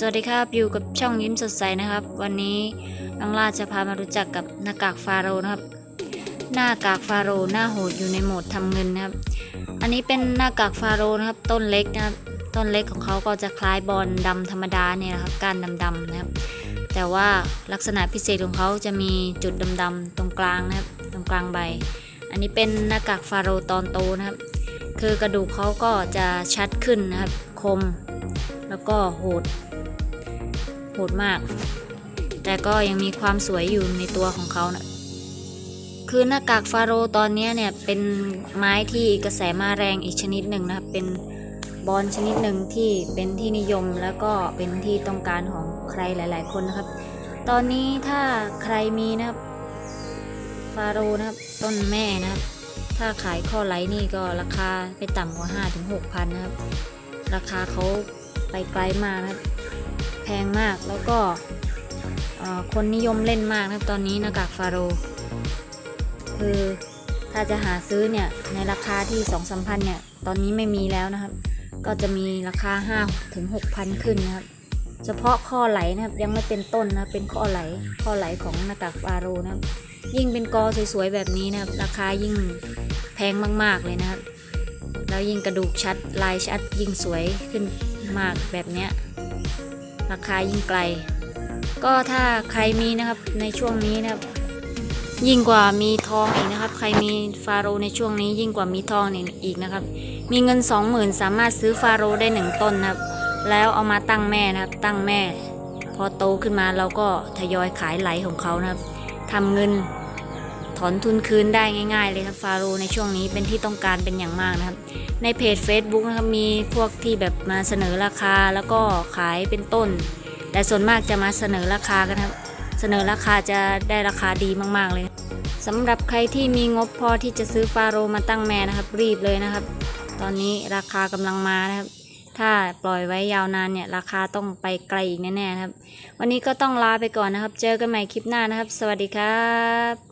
สวัสดีครับอยู่กับช่องยิ้มสดใสนะครับ วันนี้น้องลาจะพามารู้จักกับหน้ากากฟาโรนะครับ หน้ากากฟาโรห์หน้าโหดอยู่ในโหมดทำเงินนะครับ อันนี้เป็นหน้ากากฟาโรนะครับ ต้นเล็กนะครับต้นเล็กของเขาก็จะคล้ายบอลดำธรรมดาเนี่ยนะครับกานดำๆนะครับ แต่ว่าลักษณะพิเศษของเขาจะมีจุดดำๆตรงกลางนะครับ ตรงกลางใบ อันนี้เป็นหน้ากากฟาโรตอนโตนะครับ คือกระดูกเขาก็จะชัดขึ้นนะครับคม แล้วก็โหด หดมาก แต่ก็ยังมีความสวยอยู่ในตัวของเขานะคือหน้ากากฟาโรตอนนี้เนี่ยเป็นไม้ที่กระแสมาแรงอีกชนิดหนึ่งนะครับเป็นบอลชนิดหนึ่งที่เป็นที่นิยมแล้วก็เป็นที่ต้องการของใครหลาย ๆ คนนะครับ ตอนนี้ถ้าใครมีนะครับฟาโรนะครับต้นแม่นะครับ ถ้าขายข้อไหลนี่ก็ราคาไปต่ำกว่า5-6ถึงพันนะครับ ราคาเขาไปไกลมากนะครับ พงมากแล้วก็คนนิยมเล่นมากนะตอนนี้หน้ากากฟาโร คือถ้าจะหาซื้อเนี่ย ในราคาที่2 3 0 0พันเนี่ย ตอนนี้ไม่มีแล้วนะครับ ก็จะมีราคา5ถึง6พันขึ้นนะครับ เฉพาะข้อไหลนะครับ ยังไม่เป็นต้นนะเป็นข้อไหลข้อไหลของหน้ากากฟาโรนะครับ ยิ่งเป็นกอสวยๆแบบนี้นะครับ ราคายิ่งแพงมากๆเลยนะครับแล้วยิ่งกระดูกชัดลายชัดยิ่งสวยขึ้นมากแบบเนี้ย ราคายิ่งไกล ก็ถ้าใครมีนะครับในช่วงนี้นะครับ ยิ่งกว่ามีทองอีกนะครับ ใครมีฟาโรในช่วงนี้ยิ่งกว่ามีทองอีกนะครับ มีเงิน 20,000 สามารถซื้อฟาโรได้หนึ่งต้นนะครับ แล้วเอามาตั้งแม่นะครับ ตั้งแม่ พอโตขึ้นมาเราก็ทยอยขายไหลของเขานะครับทำเงิน ถอนทุนคืนได้ง่ายๆเลยครับฟาโรในช่วงนี้เป็นที่ต้องการเป็นอย่างมากนะครับ ในเพจ Facebook นะครับมีพวกที่แบบมาเสนอราคาแล้วก็ขายเป็นต้น แต่ส่วนมากจะมาเสนอราคากันครับ เสนอราคาจะได้ราคาดีมากๆเลยสำหรับใครที่มีงบพอที่จะซื้อฟาโรมาตั้งแม่นะครับ รีบเลยนะครับ ตอนนี้ราคากำลังมานะครับ ถ้าปล่อยไว้ยาวนานเนี่ยราคาต้องไปไกลอีกแน่ๆนะครับ วันนี้ก็ต้องลาไปก่อนนะครับ เจอกันใหม่คลิปหน้านะครับ สวัสดีครับ